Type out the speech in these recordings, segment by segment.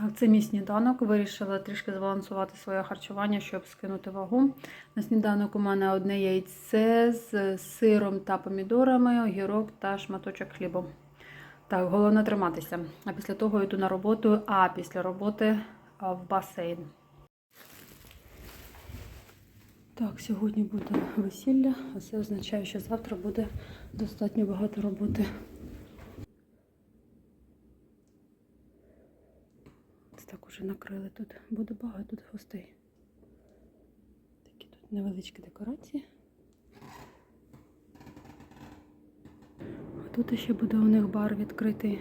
Так, це мій сніданок. Вирішила трішки збалансувати своє харчування, щоб скинути вагу. На сніданок у мене одне яйце з сиром та помідорами, огірок та шматочок хлібу. Так, головне триматися. А після того йду на роботу, а після роботи в басейн. Так, сьогодні буде весілля, а це означає, що завтра буде достатньо багато роботи. Уже накрили тут. Буде багато гостей. Такі тут невеличкі декорації. А тут ще буде у них бар відкритий.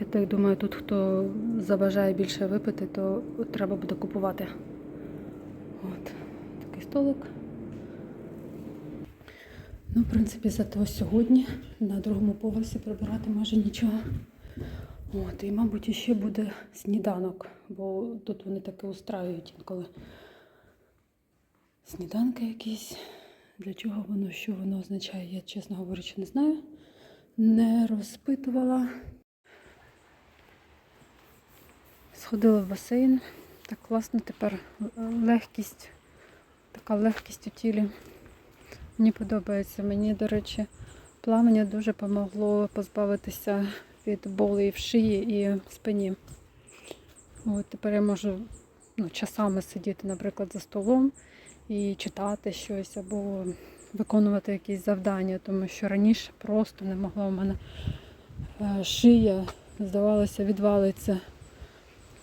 Я так думаю, тут хто забажає більше випити, то треба буде купувати. От такий столик. Ну, в принципі, зато сьогодні на другому поверсі прибирати майже нічого. От, і, мабуть, ще буде сніданок, бо тут вони таке устраюють інколи. Сніданки якісь. Для чого воно, що воно означає, я, чесно говорячи, не знаю. Не розпитувала. Сходила в басейн. Так класно тепер легкість, така легкість у тілі. Мені подобається. Мені, до речі, плавання дуже допомогло позбавитися від болей в шиї і в спині. От тепер я можу ну, часами сидіти, наприклад, за столом і читати щось або виконувати якісь завдання, тому що раніше просто не могла у мене е, шия, здавалося, відвалиться.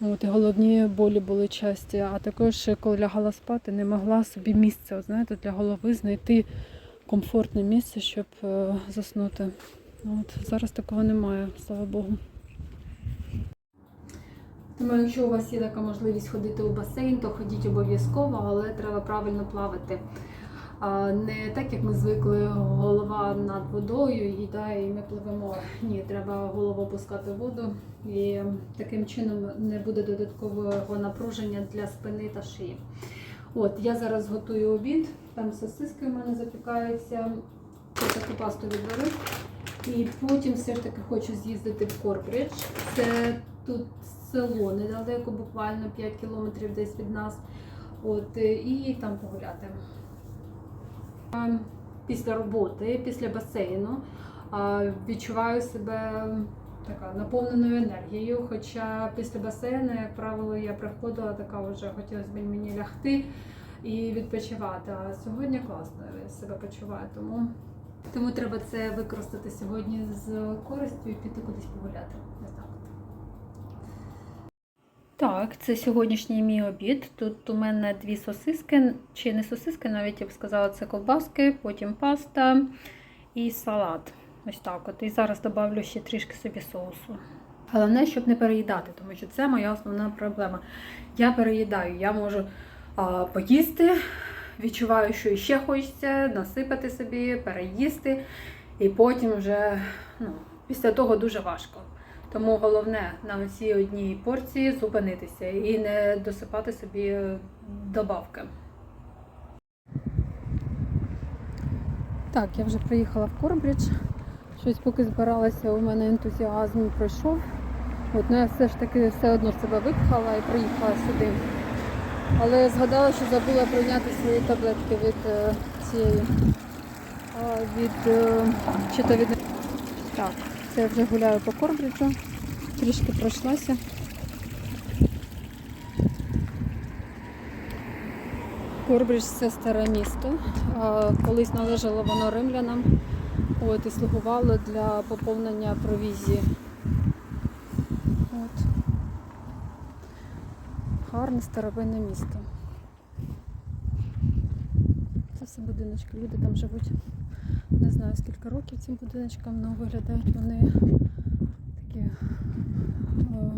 От, і головні болі були часті, а також, коли лягала спати, не могла собі місце, знаєте, для голови знайти комфортне місце, щоб е, заснути. От, зараз такого немає, слава Богу. Тому якщо у вас є така можливість ходити у басейн, то ходіть обов'язково, але треба правильно плавати. Не так, як ми звикли, голова над водою, їда, і ми пливемо. Ні, треба голову опускати в воду, і таким чином не буде додаткового напруження для спини та шиї. От, я зараз готую обід, там сосиски в мене запікаються, Ось таку пасту відварю. І потім все ж таки хочу з'їздити в Корбридж. Це тут село недалеко, буквально 5 кілометрів десь від нас. От, е, і там погуляти. Після роботи, після басейну відчуваю себе така наповненою енергією. Хоча після басейну, як правило, я приходила така вже хотілося б мені лягти і відпочивати. А сьогодні класно себе почуваю. Тому тому треба це використати сьогодні з користю і піти кудись погуляти. Так. Це сьогоднішній мій обід. Тут у мене дві сосиски, чи не сосиски, навіть я б сказала, це ковбаски, потім паста і салат. Ось так от. І зараз додавлю ще трішки собі соусу. Головне, щоб не переїдати, тому що це моя основна проблема. Я переїдаю, я можу а, поїсти, відчуваю, що ще хочеться насипати собі, переїсти, і потім вже ну, після того дуже важко. Тому головне на цій одній порції зупинитися і не досипати собі добавки. Так, я вже приїхала в Корбридж. Щось поки збиралася, у мене ентузіазм пройшов. От, ну я все ж таки все одно себе випхала і приїхала сюди. Але згадала, що забула прийняти свої таблетки від е, цієї. Від е, чи то від. Так, це я вже гуляю по Корбриджу. Трішки пройшлася. Корбридж це старе місто. Колись належало воно римлянам. От, і слугувало для поповнення провізії. От. Гарне старовинне місто. Це все будиночки. Люди там живуть. Не знаю скільки років цим будиночкам, але виглядають вони такі о,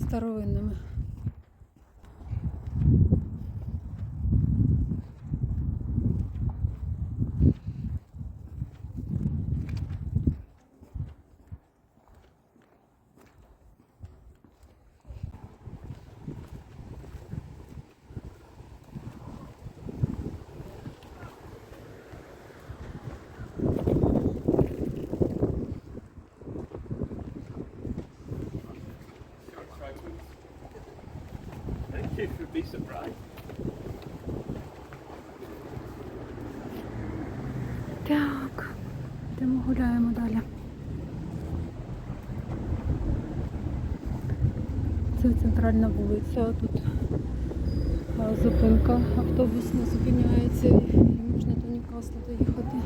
старовинними. Йдемо гуляємо далі. Це центральна вулиця. Тут зупинка автобусна зупиняється і можна до Ньюкасла доїхати.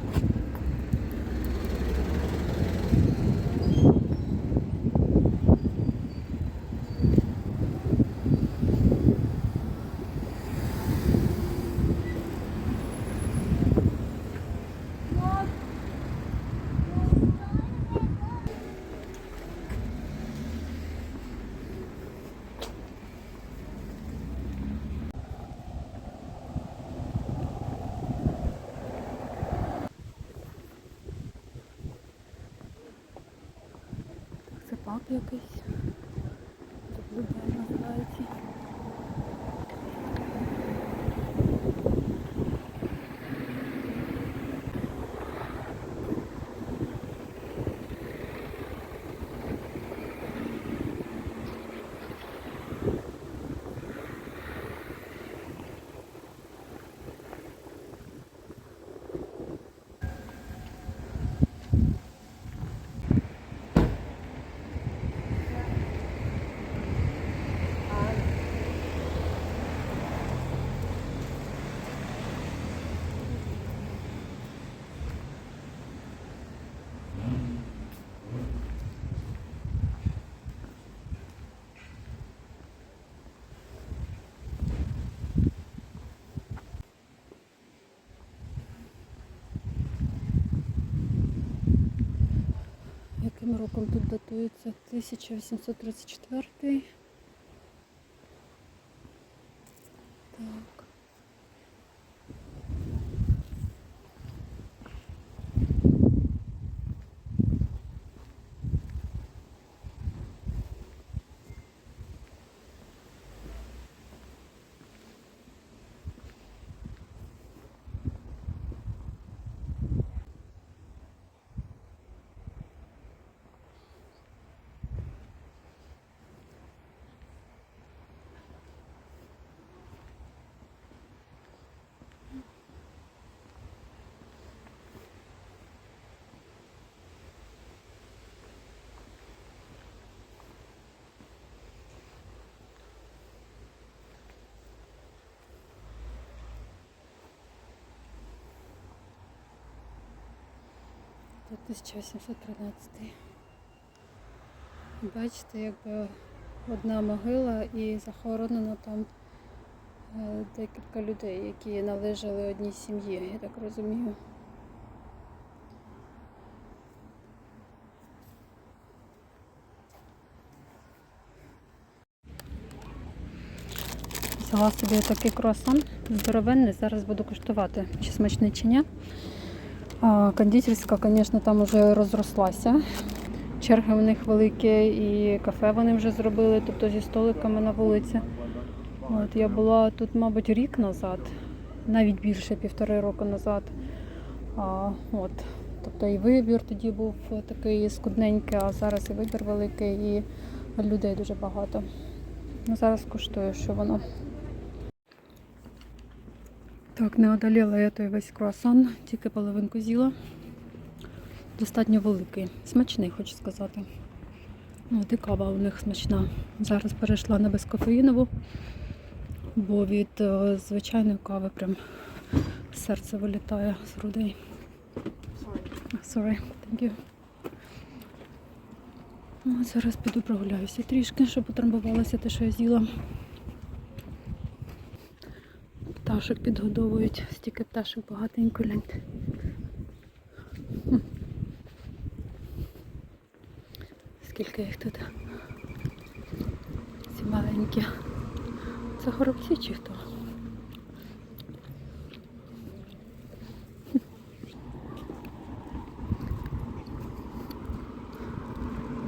Це якийсь. Тут називається. Роком тут датується? 1834. 1813. Бачите, якби одна могила і захоронено там е, декілька людей, які належали одній сім'ї, я так розумію. Взяла собі такий круасан здоровенний, зараз буду куштувати, чи смачний чи ні. Кондитерська, звісно, там вже розрослася. Черги у них великі і кафе вони вже зробили, тобто зі столиками на вулиці. От, я була тут, мабуть, рік назад, навіть більше півтори року назад. А, от, тобто і вибір тоді був такий скудненький, а зараз і вибір великий, і людей дуже багато. Ну, зараз куштую, що воно. Так, не одоліла я той весь круасан, тільки половинку з'їла. Достатньо великий. Смачний, хочу сказати. От і кава у них смачна. Зараз перейшла на безкофеїнову, бо від е, звичайної кави прям серце вилітає з грудей. Sorry, thank you. Ну, от зараз піду прогуляюся трішки, щоб потрамбувалося те, що я з'їла. Пташок підгодовують, стільки пташок багатенько гляньте. Скільки їх тут? Ці маленькі. Це горобці чи хто?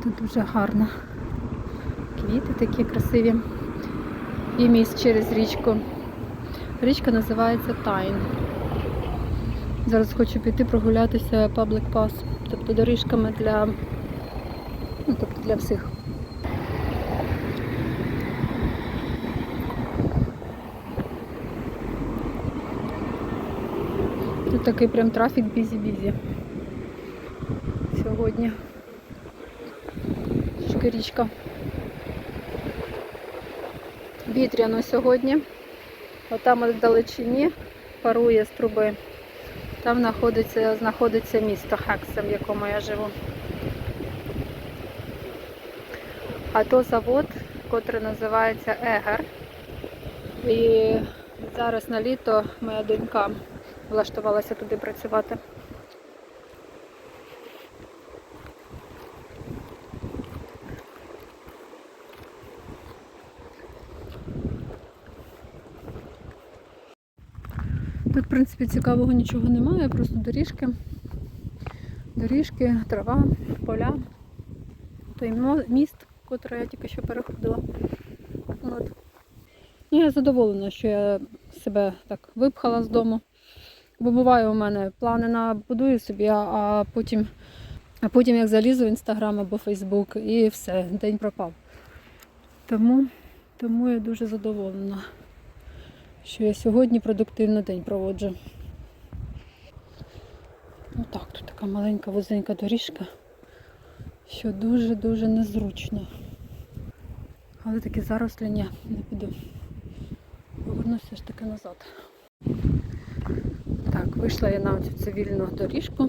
Тут дуже гарно. Квіти такі красиві. І міст через річку. Річка називається Тайн. Зараз хочу піти прогулятися Public Pass. тобто доріжками для ну, тобто для всіх. Тут такий прям трафік бізі-бізі сьогодні. Трішки річка. Вітряно сьогодні. Отам от далечині парує з труби. Там знаходиться, знаходиться місто Хексем, в якому я живу. А то завод, котрий називається Егер. І зараз на літо моя донька влаштувалася туди працювати. Тут, в принципі, цікавого нічого немає, просто доріжки. Доріжки, трава, поля. Той міст, котрий я тільки що переходила. От. Я задоволена, що я себе так випхала з дому. Бо буває у мене плани на будую собі, а потім, а потім як залізу в інстаграм або Фейсбук і все, день пропав. Тому, тому я дуже задоволена, що я сьогодні продуктивно день проводжу. Отак, тут така маленька вузенька доріжка, що дуже-дуже незручно. Але такі зарослі не піду. Повернуся ж таки назад. Так, вийшла я на цю цивільну доріжку.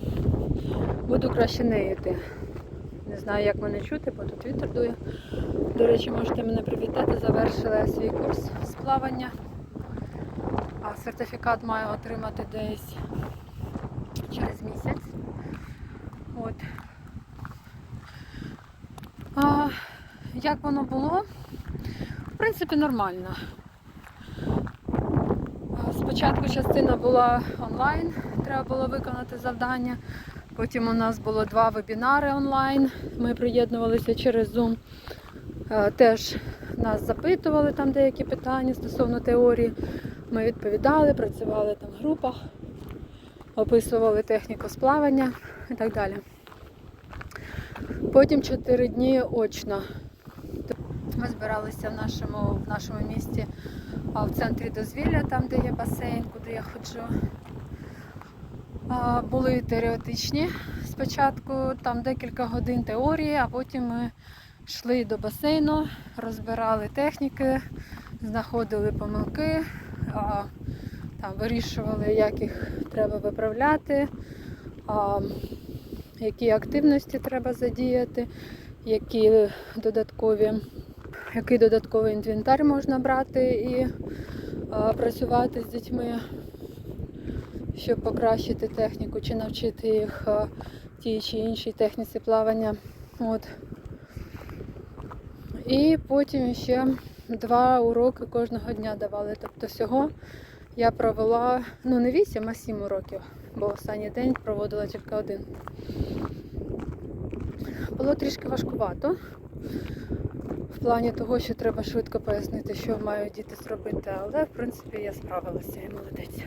Буду краще нею йти. Не знаю, як мене чути, бо тут вітер дує. До речі, можете мене привітати. Завершила я свій курс з плавання. Сертифікат маю отримати десь через місяць. От. А, як воно було? В принципі, нормально. Спочатку частина була онлайн, треба було виконати завдання. Потім у нас було два вебінари онлайн. Ми приєднувалися через Zoom. Е, Теж нас запитували там деякі питання стосовно теорії. Ми відповідали, працювали там в групах, описували техніку сплавання і так далі. Потім 4 дні очно. Ми збиралися в нашому, в нашому місті в центрі дозвілля, там, де є басейн, куди я ходжу. Були теоретичні спочатку, там декілька годин теорії, а потім ми йшли до басейну, розбирали техніки, знаходили помилки, а, там, вирішували, як їх треба виправляти, а, які активності треба задіяти, які додаткові, який додатковий інвентар можна брати і а, працювати з дітьми, щоб покращити техніку чи навчити їх а, тій чи іншій техніці плавання. От. І потім ще два уроки кожного дня давали. Тобто всього я провела ну не вісім, а сім уроків, бо останній день проводила тільки один. Було трішки важкувато. В плані того, що треба швидко пояснити, що мають діти зробити, але в принципі я справилася і молодець.